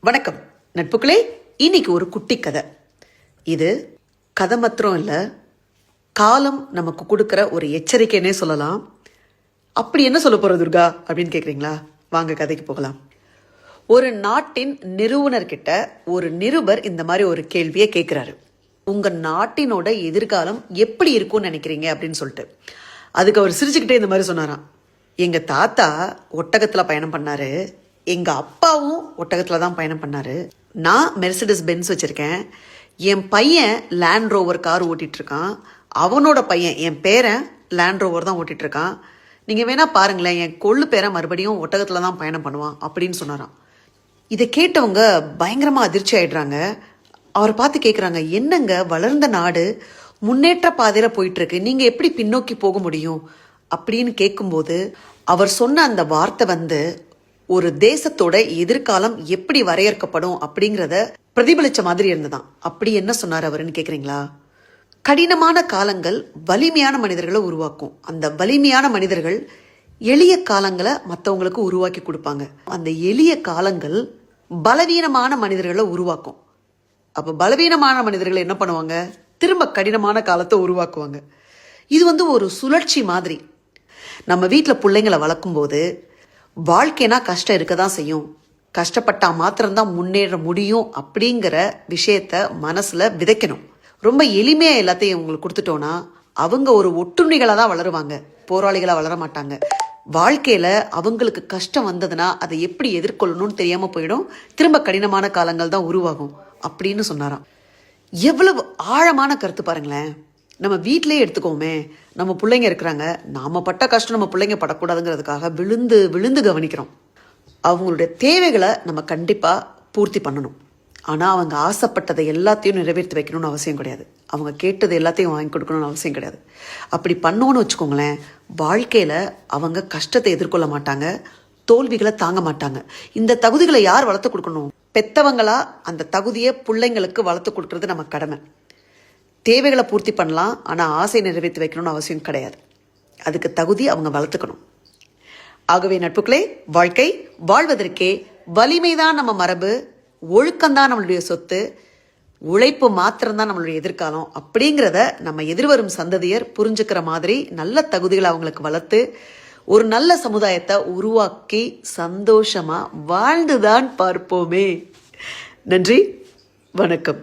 வணக்கம் நட்புகளே. இன்னைக்கு ஒரு குட்டி கதை. இது கதை மாத்திரம் இல்லை காலம் நமக்கு கொடுக்குற ஒரு எச்சரிக்கைன்னே சொல்லலாம். அப்படி என்ன சொல்ல போகிற துர்கா அப்படின்னு கேட்குறீங்களா வாங்க கதைக்கு போகலாம். ஒரு நாட்டின் நிறுவனர்கிட்ட ஒரு நிருபர் இந்த மாதிரி ஒரு கேள்வியை கேட்குறாரு உங்கள் நாட்டினோட எதிர்காலம் எப்படி இருக்கும்னு நினைக்கிறீங்க அப்படின்னு சொல்லிட்டு. அதுக்கு அவர் சிரிச்சுக்கிட்டே இந்த மாதிரி சொன்னாராம். எங்கள் தாத்தா ஒட்டகத்தில் பயணம் பண்ணாரு. எங்கள் அப்பாவும் ஒட்டகத்தில் தான் பயணம் பண்ணார். நான் மெர்சிடஸ் பென்ஸ் வச்சுருக்கேன். என் பையன் லேண்ட் ரோவர் கார் ஓட்டிகிட்ருக்கான் இருக்கான் அவனோட பையன் என் பேரன் லேண்ட் ரோவர் தான் ஓட்டிகிட்ருக்கான் இருக்கான் வேணால் பாருங்களேன் என் கொள்ளு பேரை மறுபடியும் ஒட்டகத்தில் தான் பயணம் பண்ணுவான் அப்படின்னு சொன்னாரான் இதை கேட்டவங்க பயங்கரமாக அதிர்ச்சி ஆயிடுறாங்க. அவரை பார்த்து கேட்குறாங்க என்னங்க வளர்ந்த நாடு முன்னேற்ற பாதையில் போயிட்டுருக்கு. நீங்கள் எப்படி பின்னோக்கி போக முடியும்? அப்படின்னு கேட்கும்போது அவர் சொன்ன அந்த வார்த்தை வந்து ஒரு தேசத்தோட எதிர்காலம் எப்படி வரையறுக்கப்படும் அப்படிங்கறத பிரதிபலிச்ச மாதிரி இருந்ததான் அப்படி என்ன சொன்னார் அவருன்னு கேக்குறீங்களா? கடினமான காலங்கள் வலிமையான மனிதர்களை உருவாக்கும். அந்த வலிமையான மனிதர்கள் எளிய காலங்களை மற்றவங்களுக்கு உருவாக்கி கொடுப்பாங்க. அந்த எளிய காலங்கள் பலவீனமான மனிதர்களை உருவாக்கும். அப்ப பலவீனமான மனிதர்கள் என்ன பண்ணுவாங்க? திரும்ப கடினமான காலத்தை உருவாக்குவாங்க. இது வந்து ஒரு சுழற்சி மாதிரி. நம்ம வீட்டில் பிள்ளைங்களை வளர்க்கும்போது வாழ்க்கைனா கஷ்டம் இருக்க தான் செய்யும். கஷ்டப்பட்டால் மாத்திரம்தான் முன்னேற முடியும் அப்படிங்கிற விஷயத்த மனசில் விதைக்கணும். ரொம்ப எளிமையாக எல்லாத்தையும் உங்களுக்கு கொடுத்துட்டோன்னா அவங்க ஒரு ஒற்றுமைகளாக தான் வளருவாங்க. போராளிகளாக வளர மாட்டாங்க. வாழ்க்கையில் அவங்களுக்கு கஷ்டம் வந்ததுன்னா அதை எப்படி எதிர்கொள்ளணும்னு தெரியாமல் போயிடும். திரும்ப கடினமான காலங்கள் தான் உருவாகும். அப்படின்னு சொன்னாராம். எவ்வளவு ஆழமான கருத்து பாருங்களேன். நம்ம வீட்டிலேயே எடுத்துக்கோமே நம்ம பிள்ளைங்க இருக்கிறாங்க நாம பட்ட கஷ்டம் நம்ம பிள்ளைங்க படக்கூடாதுங்கிறதுக்காக விழுந்து விழுந்து கவனிக்கிறோம். அவங்களுடைய தேவைகளை நம்ம கண்டிப்பாக பூர்த்தி பண்ணணும். ஆனால் அவங்க ஆசைப்பட்டதை எல்லாத்தையும் நிறைவேற்றி வைக்கணும்னு அவசியம் கிடையாது. அவங்க கேட்டது எல்லாத்தையும் வாங்கி கொடுக்கணும்னு அவசியம் கிடையாது. அப்படி பண்ணோன்னு வச்சுக்கோங்களேன் வாழ்க்கையில் அவங்க கஷ்டத்தை எதிர்கொள்ள மாட்டாங்க தோல்விகளை தாங்க மாட்டாங்க. இந்த தகுதிகளை யார் வளர்த்து கொடுக்கணும்? பெத்தவங்களா அந்த தகுதியை பிள்ளைங்களுக்கு வளர்த்து கொடுக்கறது நம்ம கடமை. தேவைகளை பூர்த்தி பண்ணலாம் ஆனால் ஆசை நிறைவேற்றி வைக்கணும்னு அவசியம் கிடையாது. அதுக்கு தகுதி அவங்க வளர்த்துக்கணும். ஆகவே நட்புகளே வாழ்க்கை வாழ்வதற்கே வலிமைதான் நம்ம மரபு ஒழுக்கம்தான் நம்மளுடைய சொத்து உழைப்பு மாத்திரம்தான் நம்மளுடைய எதிர்காலம் அப்படிங்கிறத நம்ம எதிர்வரும் சந்ததியர் புரிஞ்சுக்கிற மாதிரி நல்ல தகுதிகளை அவங்களுக்கு வளர்த்து ஒரு நல்ல சமுதாயத்தை உருவாக்கி சந்தோஷமாக வாழ்ந்துதான் பார்ப்போமே. நன்றி வணக்கம்.